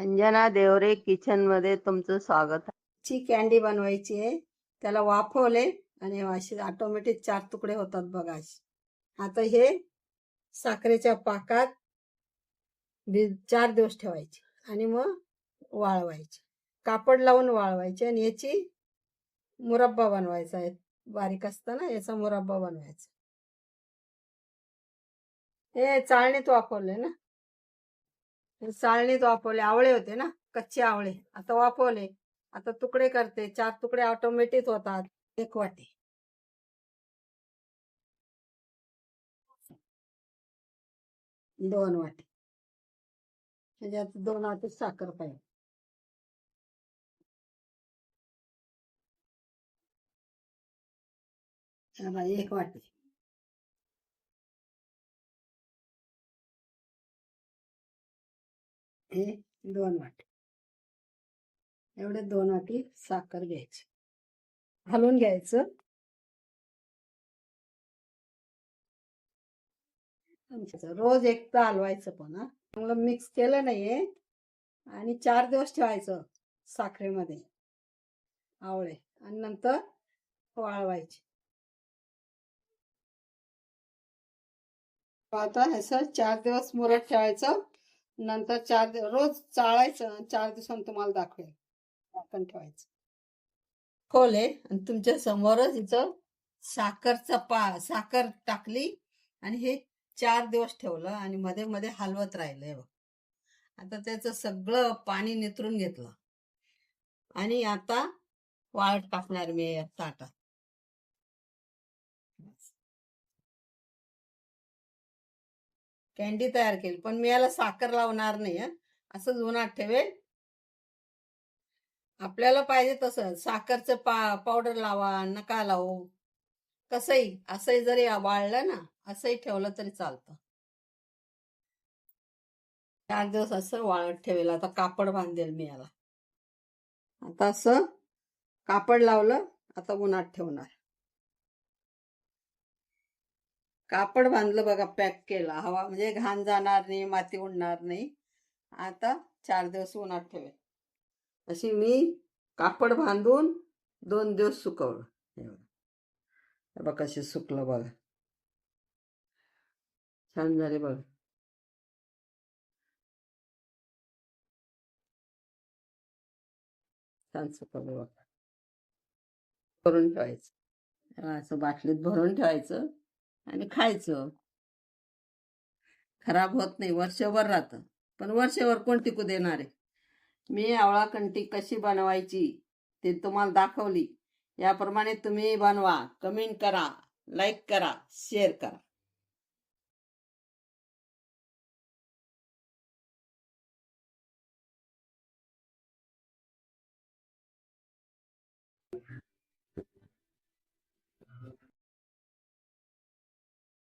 अंजना देवरे किचनमध्ये तुमचं स्वागत आहे. ची कॅन्डी बनवायची आहे. त्याला वाफवले आणि असे ऑटोमॅटिक चार तुकडे होतात बघा आता हे साखरेच्या पाकात चार दिवस ठेवायचे आणि मग वाळवायचे. कापड लावून वाळवायचे आणि याची मुरब्बा बनवायचा आहे. बारीक असताना याचा मुरब्बा बनवायचा. हे चाळणीत वापरले ना? चाळणीत वापरले आवळे होते ना कच्चे आवळे. आता वापरले आता तुकडे करते चार तुकडे ऑटोमॅटिक होतात एक वाटी. दोन वाटी. म्हणजे आता दोन वाटी साखर पाहिजे. हा एक वाटी. हे दोन वाटी. एवढे दोन वाटी साखर घ्यायची. घालून घ्यायचं. रोज एकदा हलवायचं पण हा. चांगलं मिक्स केलं नाहीये. आणि चार दिवस ठेवायचं साखरेमध्ये. आवळे. आणि नंतर वाळवायचे. आता ह्याचं चार दिवस मुरत ठेवायचं. नंतर चार दिवस रोज चाळायचं आणि चार दिवसांनी तुम्हाला दाखवेल. आपण ठेवायचं. खोले आणि तुमच्या समोरच इथं साखरचा पा साखर टाकली आणि हे चार दिवस ठेवलं आणि मध्ये मध्ये हलवत राहिलंय बघ. आता त्याचं सगळं पाणी नितरून घेतलं. आणि आता वाळत टाकणार मी ताटात कॅन्डी तयार केली पण मी याला साखर लावणार नाही असं असंच उन्हात ठेवेल. आपल्याला पाहिजे तसं साखरचं पा पावडर लावा नका लावू. कसंही असंही जरी वाळलं ना असंही ठेवलं तरी चालतं. चार दिवस असं वाळत ठेवेल आता कापड बांधेल मी याला. आता असं कापड लावलं आता उन्हात ठेवणार. कापड बांधलं बघा पॅक केला. हवा म्हणजे घाण जाणार नाही माती उडणार नाही. आता चार दिवस उन्हात ठेवेल. अशी मी कापड बांधून दोन दिवस सुकवलं. हे बघा. कशी सुकलं बघा. छान झाले बघा. छान सुकवलं बघा. भरून ठेवायचं. असं बाटलीत भरून ठेवायचं. आणि खायचं. खराब होत नाही वर्षभर राहतं. पण वर्षभर कोण टिकू देणार आहे? मी आवळा कंटी कशी बनवायची ते तुम्हाला दाखवली. याप्रमाणे तुम्ही बनवा कमेंट करा लाईक करा शेअर करा.